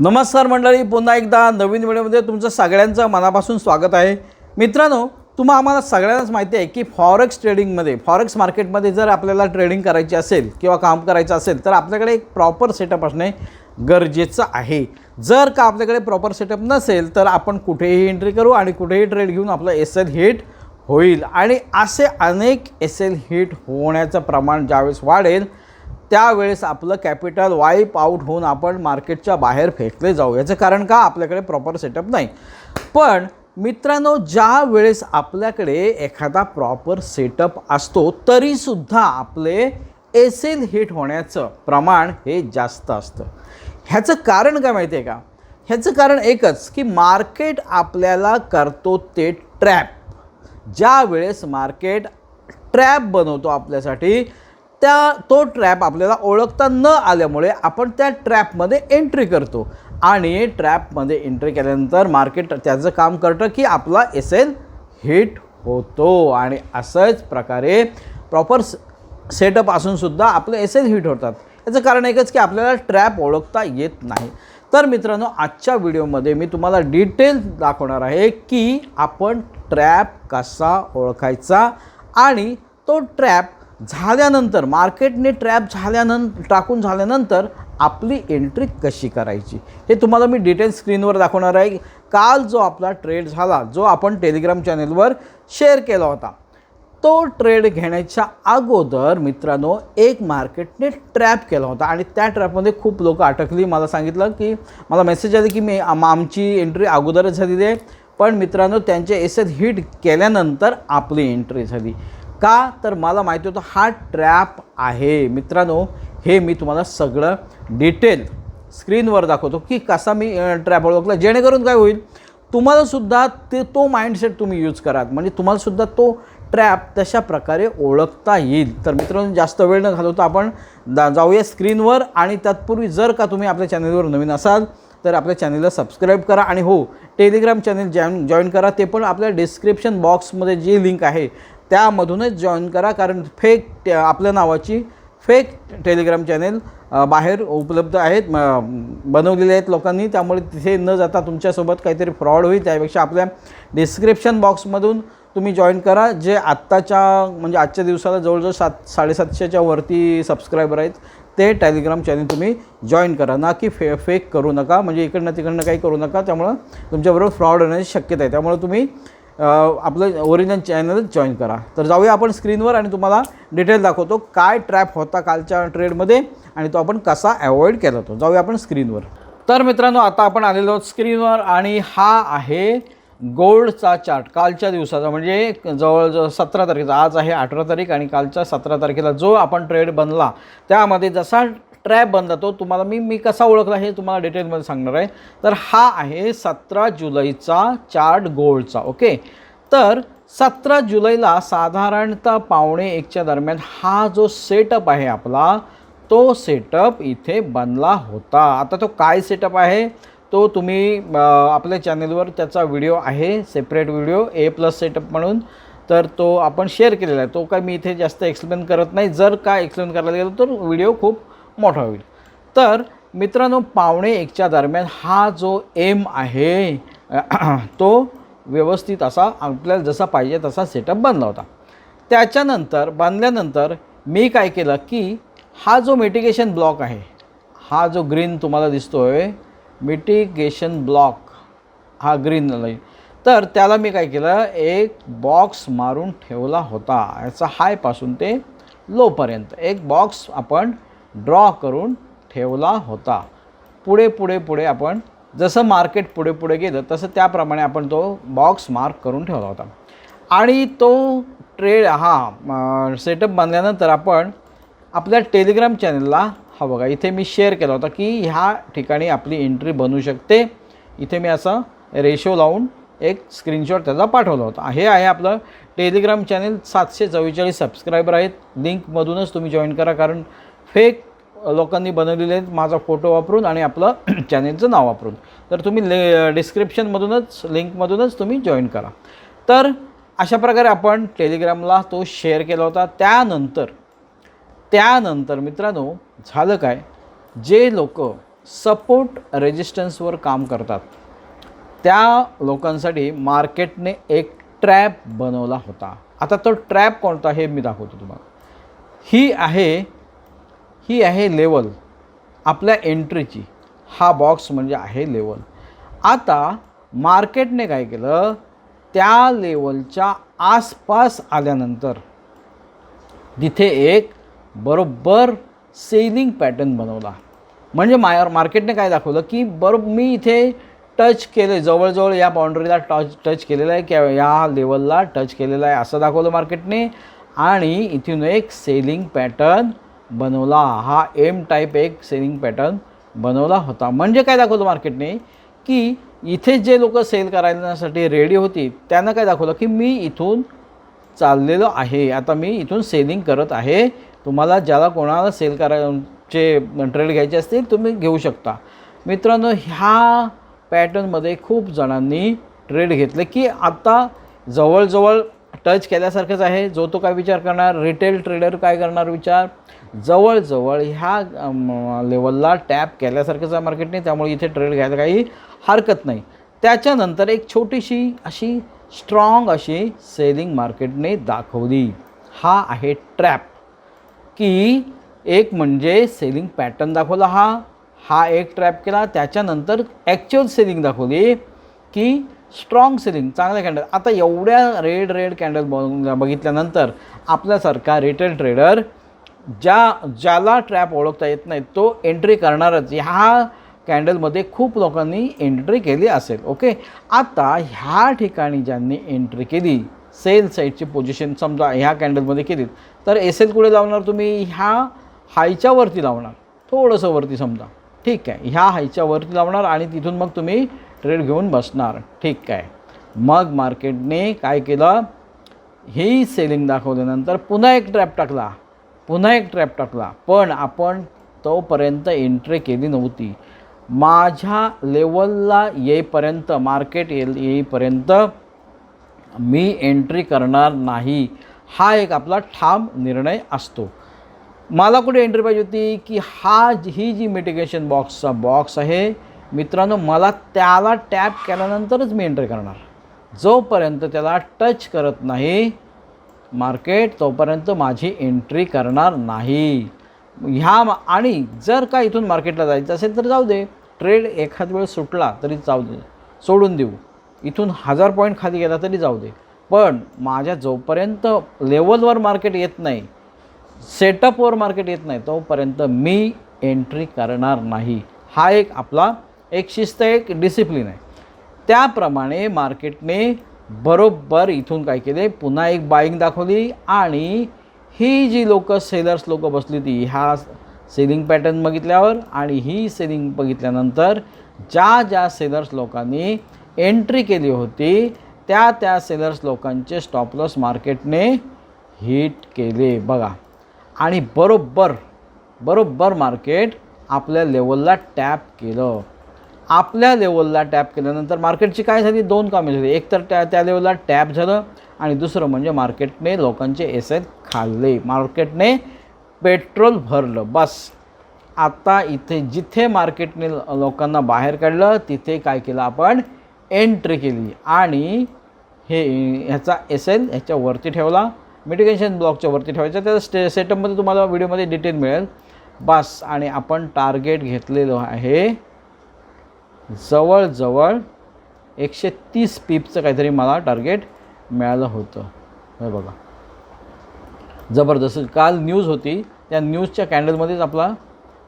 नमस्कार मंडळी पुन्हा एकदा नवीन व्हिडिओमध्ये तुमचं सगळ्यांचं मनापासून स्वागत आहे. मित्रांनो तुम्हा आम्हाला सगळ्यांनाच माहिती आहे की फॉरेक्स ट्रेडिंगमध्ये फॉरेक्स मार्केटमध्ये जर आपल्याला ट्रेडिंग करायची असेल किंवा काम करायचं असेल तर आपल्याकडे एक प्रॉपर सेटअप असणे गरजेचं आहे. जर का आपल्याकडे प्रॉपर सेटअप नसेल तर आपण कुठेही एंट्री करू आणि कुठेही ट्रेड घेऊन आपलं एस एल हिट होईल. आणि असे अनेक एस एल हिट होण्याचं प्रमाण ज्यावेळेस वाढेल त्यावेळेस आपलं कॅपिटल वाईप आऊट होऊन आपण मार्केटच्या बाहेर फेकले जाऊ. याचं कारण का? आपल्याकडे प्रॉपर सेटअप नाही. पण मित्रांनो ज्या वेळेस आपल्याकडे एखादा प्रॉपर सेटअप असतो तरीसुद्धा आपले एसेल हिट होण्याचं प्रमाण हे जास्त असतं. ह्याचं कारण काय माहिती आहे का? ह्याचं कारण एकच की मार्केट आपल्याला करतो ते ट्रॅप ज्या वेळेस मार्केट ट्रॅप बनवतो आपल्यासाठी त्या तो ट्रॅप आपल्याला ओळखता न आल्यामुळे आपण त्या ट्रॅपमध्ये एंट्री करतो. आणि ट्रॅपमध्ये एंट्री केल्यानंतर मार्केट त्याचं काम करतं की आपला एस एल हिट होतो. आणि असंच प्रकारे प्रॉपर सेटअप असूनसुद्धा आपले एस एल हिट होतात. याचं कारण एकच की आपल्याला ट्रॅप ओळखता येत नाही. तर मित्रांनो आजच्या व्हिडिओमध्ये मी तुम्हाला डिटेल दाखवणार आहे की आपण ट्रॅप कसा ओळखायचा आणि तो ट्रॅप झाल्यानंतर मार्केटने ट्रॅप झाल्यानंतर टाकून झाल्यानंतर आपली एंट्री कशी करायची? हे तुम्हाला मी डिटेल स्क्रीनवर दाखवणार आहे. काल जो आपला ट्रेड झाला जो आपण टेलिग्राम चॅनेलवर शेअर केला होता तो ट्रेड घेण्याच्या अगोदर मित्रांनो एक मार्केटने ट्रॅप केला होता. आणि त्या ट्रॅपमध्ये खूप लोक अटकली. मला सांगितलं की मला मेसेज आले की मी आम आमची एंट्री अगोदरच झालेली आहे. पण मित्रांनो त्यांचे एस एस हिट केल्यानंतर आपली एंट्री झाली. का? तर मला माहिती होतं हा ट्रॅप आहे. मित्रांनो हे मी तुम्हाला सगळं डिटेल स्क्रीनवर दाखवतो की कसा मी ट्रॅप ओळखला. जेणेकरून काय होईल तुम्हालासुद्धा ते तो माइंडसेट तुम्ही यूज करा म्हणजे तुम्हालासुद्धा तो ट्रॅप तशा प्रकारे ओळखता येईल. तर मित्रांनो जास्त वेळ न घालवता आपण दा जाऊया स्क्रीनवर आणि तत्पूर्वी जर का तुम्ही आपल्या चॅनलवर नवीन असाल तर आपल्या चॅनलला सबस्क्राईब करा आणि हो टेलिग्राम चॅनल जॉईन जॉईन करा. ते पण आपल्या डिस्क्रिप्शन बॉक्समध्ये जी लिंक आहे त्यामधूनच जॉईन करा. कारण फेक टे आपल्या नावाची फेक टेलिग्राम चॅनेल बाहेर उपलब्ध आहेत. बनवलेले आहेत लोकांनी. त्यामुळे तिथे न जाता तुमच्यासोबत काहीतरी फ्रॉड होईल. त्यापेक्षा आपल्या डिस्क्रिप्शन बॉक्समधून तुम्ही जॉईन करा. जे आत्ताच्या म्हणजे आजच्या दिवसाला जवळजवळ सात साडेसातशेच्या वरती सबस्क्रायबर आहेत ते टेलिग्राम चॅनल तुम्ही जॉईन करा. ना की फे फेक करू नका. म्हणजे इकडनं तिकडनं काही करू नका. त्यामुळं तुमच्याबरोबर फ्रॉड होण्याची शक्यता आहे. त्यामुळे तुम्ही आपलं ओरिजिनल चॅनलच जॉईन करा. तर जाऊया आपण स्क्रीनवर आणि तुम्हाला डिटेल दाखवतो काय ट्रॅप होता कालच्या ट्रेडमध्ये आणि तो आपण कसा अवॉइड केला तो. जाऊया आपण स्क्रीनवर तर मित्रांनो आता आपण आलेलो आहोत स्क्रीनवर आणि हा आहे गोल्डचा चार्ट कालच्या दिवसाचा म्हणजे जवळजवळ सतरा तारखेचा. आज आहे अठरा तारीख आणि कालच्या सतरा तारखेला जो आपण ट्रेड बनला त्यामध्ये जसा ट्रॅप बनला तो. तुम्हाला मी मी कसा ओळखला हे तुम्हाला डिटेलमध्ये सांगणार आहे. तर हा आहे सतरा जुलैचा चार्ट गोल्डचा ओके? तर सतरा जुलैला साधारणतः पावणे एकच्या दरम्यान हा जो सेटअप आहे आपला तो सेटअप इथे बनला होता. आता तो काय सेटअप आहे? तो तुम्ही आपल्या चॅनलवर त्याचा व्हिडिओ आहे separate video A plus setup म्हणून. तर तो आपण शेअर केलेला आहे. तो काय मी इथे जास्त एक्सप्लेन करत नाही. जर का एक्सप्लेन करायला गेलो तर व्हिडिओ खूप मोठा होईल. तर मित्रांनो पावणे एकच्या दरम्यान हा जो एम आहे तो व्यवस्थित असा आपल्याला जसा पाहिजे तसा सेटअप बनला होता. त्याच्यानंतर बांधल्यानंतर मी काय केलं की हा जो मिटिगेशन ब्लॉक आहे हा जो ग्रीन तुम्हाला दिसतो आहे मिटिगेशन ब्लॉक हा ग्रीन लाईन तर त्याला मी काय केलं एक बॉक्स मारून ठेवला होता. याचा हायपासून ते लोपर्यंत एक बॉक्स आपण ड्रॉ करून ठेवला होता. पुढे पुढे पुढे आपण जसं मार्केट पुढे पुढे गेलं तसं त्याप्रमाणे आपण तो बॉक्स मार्क करून ठेवला होता. आणि तो ट्रेड हा सेटअप बांधल्यानंतर आपण आपल्या टेलिग्राम चॅनलला हा बघा इथे मी शेअर केला होता की ह्या ठिकाणी आपली एंट्री बनू शकते. इथे मी असं रेशो लावून एक स्क्रीनशॉट त्याचा पाठवला होता. हे आहे आपलं टेलिग्राम चॅनल सातशे चव्वेचाळीस सबस्क्रायबर आहेत. लिंकमधूनच तुम्ही जॉईन करा कारण फेक लोकांनी बनवलेले आहेत माझा फोटो वापरून आणि आपलं चॅनेलचं नाव वापरून. तर तुम्ही ले डिस्क्रिप्शनमधूनच लिंकमधूनच तुम्ही जॉईन करा. तर अशा प्रकारे आपण टेलिग्रामला तो शेअर केला होता. त्यानंतर त्यानंतर मित्रांनो झालं काय? जे लोक सपोर्ट रेजिस्टन्सवर काम करतात त्या लोकांसाठी मार्केटने एक ट्रॅप बनवला होता. आता तो ट्रॅप कोणता हे मी दाखवतो तुम्हाला. ही आहे ही आहे लेवल. आपल्या एंट्रीची. हा बॉक्स म्हणजे आहे लेवल. आता मार्केटने काय केलं? त्या लेवलच्या आसपास आल्यानंतर तिथे एक बरोबर सेलिंग पॅटर्न बनवला. म्हणजे माय मार्केटने काय दाखवलं की बरोबर मी इथे टच केले जवळजवळ या बाउंड्रीला टच टच केलेलं आहे किंवा या लेवलला टच केलेलं आहे असं दाखवलं मार्केटने. आणि इथून एक सेलिंग पॅटर्न बनवला. हा एम टाईप एक सेलिंग पॅटर्न बनवला होता. म्हणजे काय दाखवलं मार्केटने की इथे जे लोक सेल करायसाठी रेडी होती त्यांना काय दाखवलं? की मी इथून चाललेलो आहे. आता मी इथून सेलिंग करत आहे. तुम्हाला ज्याला कोणाला सेल करायचे ट्रेड घ्यायचे असतील तुम्ही घेऊ शकता. मित्रांनो ह्या पॅटर्नमध्ये खूप जणांनी ट्रेड घेतले की आता जवळजवळ टच केल्यासारखंच आहे. जो तो काय विचार करणार? रिटेल ट्रेडर काय करणार विचार? जवळजवळ ह्या लेवलला टॅप केल्यासारखंच आहे मार्केटने त्यामुळे इथे ट्रेड घ्यायला काही हरकत नाही. त्याच्यानंतर एक छोटीशी अशी स्ट्रॉंग अशी सेलिंग मार्केटने दाखवली. हा आहे ट्रॅप की एक म्हणजे सेलिंग पॅटर्न दाखवला हा. हा एक ट्रॅप केला. त्याच्यानंतर ॲक्च्युअल सेलिंग दाखवली. की स्ट्रॉंग सेलिंग चांगल्या कॅन्डल आता एवढ्या रेड रेड कॅन्डल बघितल्यानंतर आपल्यासारखा रिटेल ट्रेडर ज्या ज्याला ट्रॅप ओळखता येत नाही तो एंट्री करणारच. ह्या कॅन्डलमध्ये खूप लोकांनी एंट्री केली असेल ओके आता ह्या ठिकाणी ज्यांनी एंट्री केली सेल साईडची पोझिशन समजा ह्या कॅन्डलमध्ये केली तर एस एल कुठे लावणार तुम्ही? ह्या हायच्या वरती लावणार. थोडंसं वरती समजा. ठीक आहे. ह्या हायच्या वरती लावणार आणि तिथून मग तुम्ही ट्रेड घेऊन बसणार. ठीक आहे. मग मार्केटने काय केलं? ही सेलिंग दाखवल्यानंतर पुन्हा एक ट्रॅप टाकला. पुन्हा एक ट्रॅप टाकला. पण आपण तोपर्यंत एंट्री केली नव्हती. माझ्या लेवलला येईपर्यंत मार्केट येईल येईपर्यंत मी एंट्री करणार नाही. हा एक आपला ठाम निर्णय असतो. मला कुठे एंट्री पाहिजे होती? की हा जी- ही जी मिटिगेशन बॉक्सचा बॉक्स आहे मित्रांनो मला त्याला टॅप केल्यानंतरच मी एंट्री करणार. जोपर्यंत त्याला टच करत नाही मार्केट तोपर्यंत माझी एंट्री करणार नाही. ह्या मा- आणि जर का इथून मार्केटला जायचं असेल तर जाऊ दे. ट्रेड एखाद वेळ सुटला तरी जाऊ दे. सोडून देऊ. इथून हजार पॉईंट खाली गेला तरी जाऊ दे. पण माझ्या जोपर्यंत लेवलवर मार्केट येत नाही सेटअपवर मार्केट येत नाही तोपर्यंत मी एंट्री करणार नाही. हा एक आपला एक शिस्त एक डिसिप्लिन आहे. त्याप्रमाणे मार्केटने बरोबर इथून काय केले? पुन्हा एक बाईंग दाखवली आणि ही जी लोकं सेलर्स लोक बसली होती ह्या सेलिंग पॅटर्न बघितल्यावर आणि ही सेलिंग बघितल्यानंतर ज्या ज्या सेलर्स लोकांनी एंट्री केली होती त्या त्या सेलर्स लोकांचे स्टॉपलॉस मार्केटने हिट केले बघा. आणि बरोबर बरोबर मार्केट आपल्या लेवलला टॅप केलं. आपल्या लेवलला टॅप केल्यानंतर मार्केटची काय झाली? दोन कामे झाली. एक तर त्या त्या लेवलला टॅप झालं आणि दुसरं म्हणजे मार्केटने लोकांचे एस खाल्ले. मार्केटने पेट्रोल भरलं. बस. आता इथे जिथे मार्केटने लोकांना बाहेर काढलं तिथे काय केलं आपण? एंट्री केली. आणि हे ह्याचा एस एल ह्याच्यावरती ठेवला. मिटिगेशन ब्लॉकच्या वरती ठेवायचा. त्याचा स्टे सेटअपमध्ये तुम्हाला व्हिडिओमध्ये डिटेल मिळेल. बस. आणि आपण टार्गेट घेतलेलो आहे जवळजवळ एकशे तीस पीपचं काहीतरी मला टार्गेट मिळालं होतं. हे बघा. जबरदस्त. काल न्यूज होती. त्या न्यूजच्या कॅन्डलमध्येच आपला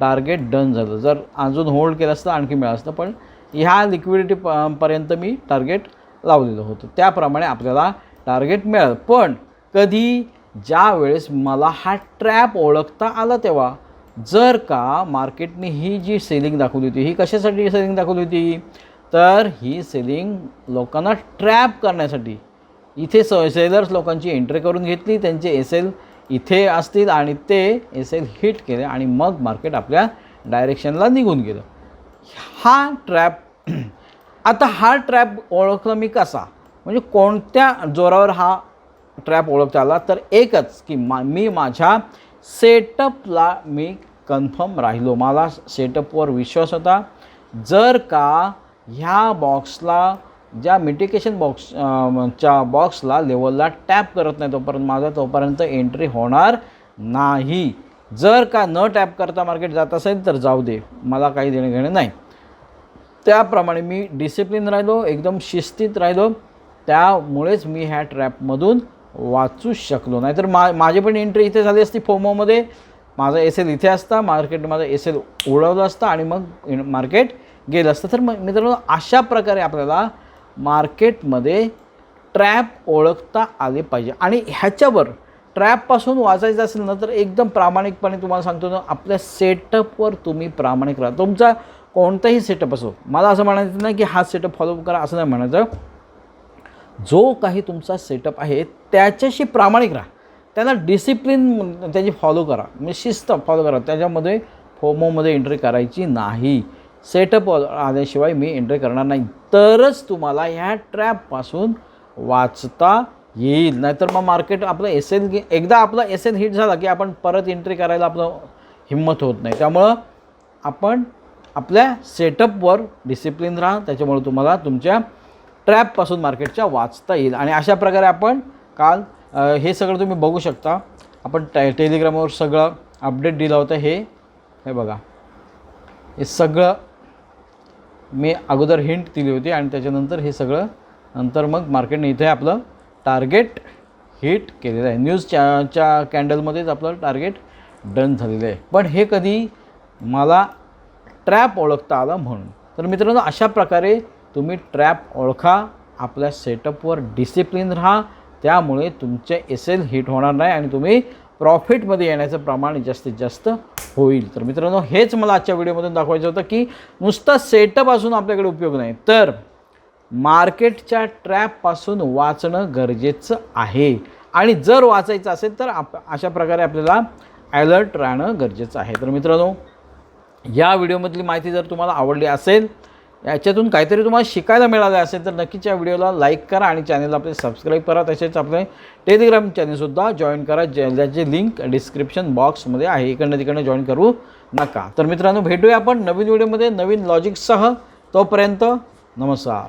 टार्गेट डन झालं. जर अजून होल्ड केलं असतं आणखी मिळालं असतं पण ह्या लिक्विडिटी प पर्यंत मी टार्गेट लावलेलं होतं. त्याप्रमाणे आपल्याला टार्गेट मिळालं. पण कधी ज्या वेळेस मला हा ट्रॅप ओळखता आला तेव्हा जर का मार्केटने ही जी सेलिंग दाखवली होती ही कशासाठी सेलिंग दाखवली होती? तर ही सेलिंग लोकांना ट्रॅप करण्यासाठी. इथे स सेलर्स लोकांची एंट्री करून घेतली त्यांचे एस एल इथे असतील आणि ते एस एल हिट केले आणि मग मार्केट आपल्या डायरेक्शनला निघून गेलं. हा ट्रॅप आता हा ट्रॅप ओळखला मी कसा? म्हणजे कोणत्या जोरावर हा ट्रॅप ओळखता आला? तर एकच की मा मी माझ्या सेटअपला मी कन्फर्म राहिलो. मला सेटअपवर विश्वास होता. जर का ह्या बॉक्सला ज्या मिटिकेशन बॉक्स च्या बॉक्सला लेवलला टॅप करत नाही तोपर्यंत माझा तोपर्यंत एंट्री होणार नाही. जर का न टॅप करता मार्केट जात असेल तर जाऊ दे. मला काही देणे घेणे नाही. त्याप्रमाणे मी डिसिप्लिन राहिलो एकदम शिस्तीत राहिलो. त्यामुळेच मी ह्या ट्रॅपमधून वाचू शकलो नाहीतर मा माझी पण एंट्री इथे झाली असती फोमोमध्ये. माझा एस एल इथे असता मार्केट माझं एस एल उडवलं असतं आणि मग इन- मार्केट गेलं असतं. तर मग मित्रांनो अशा प्रकारे आपल्याला मार्केटमध्ये ट्रॅप ओळखता आले पाहिजे. आणि ह्याच्यावर ट्रॅपपासून वाचायचं असेल ना तर एकदम प्रामाणिकपणे तुम्हाला सांगतो ना आपल्या सेटअपवर तुम्ही प्रामाणिक राहा. तुमचा कोणताही सेटअप असो मला असं म्हणायचं नाही की हा सेटअप फॉलो करा असं नाही म्हणायचं. जो काही तुमचा सेटअप आहे त्याच्याशी प्रामाणिक राहा. त्याला डिसिप्लिन त्याची फॉलो करा. म्हणजे शिस्त फॉलो करा. त्याच्यामध्ये फोमोमध्ये एंट्री करायची नाही. सेटअप आल्याशिवाय मी एंट्री करणार नाही. तरच तुम्हाला ह्या ट्रॅपपासून वाचता येईल. नाहीतर मग मार्केट आपलं एस एल एकदा आपला एस एल हिट झाला की आपण परत एंट्री करायला आपलं हिंमत होत नाही. त्यामुळं आपण आपल्या सेटअपवर डिसिप्लिन राहा. त्याच्यामुळे तुम्हाला तुमच्या ट्रॅपपासून मार्केटच्या वाचता येईल. आणि अशा प्रकारे आपण काल हे सगळं तुम्ही बघू शकता. आपण टे टेलिग्रामवर सगळं अपडेट दिलं होतं. हे हे बघा. हे सगळं मी अगोदर हिंट दिली होती आणि त्याच्यानंतर हे सगळं नंतर मग मार्केटने इथे आपलं टार्गेट हिट केलेलं आहे. न्यूज च्या च्या कॅन्डलमध्येच आपलं टार्गेट डन झालेलं आहे. पण हे कधी मला ट्रॅप ओळखता आला म्हणून. तर मित्रांनो अशा प्रकारे तुम्ही ट्रॅप ओळखा आपल्या सेटअपवर डिसिप्लिन राहा त्यामुळे तुमचे एस एल हिट होणार नाही आणि तुम्ही प्रॉफिटमध्ये येण्याचं प्रमाण जास्तीत जास्त होईल. तर मित्रांनो हेच मला आजच्या व्हिडिओमधून दाखवायचं होतं की नुसता सेटअप असून आपल्याकडे उपयोग नाही. तर मार्केटच्या ट्रॅपपासून वाचणं गरजेचं आहे. आणि जर वाचायचं असेल तर आप अशा प्रकारे आपल्याला ॲलर्ट राहणं गरजेचं आहे. तर मित्रांनो या व्हिडिओमधली माहिती जर तुम्हाला आवडली असेल याच्यातून काहीतरी तुम्हाला शिकायला मिळालं असेल तर नक्कीच या व्हिडिओला लाईक करा आणि चॅनलला आपले सबस्क्राईब करा. तसेच आपले टेलिग्राम चॅनलसुद्धा जॉईन करा. ज्या ज्याची लिंक डिस्क्रिप्शन बॉक्समध्ये आहे. इकडनं तिकडनं जॉईन करू नका. तर मित्रांनो भेटूया आपण नवीन व्हिडिओमध्ये नवीन लॉजिकसह तोपर्यंत नमस्कार.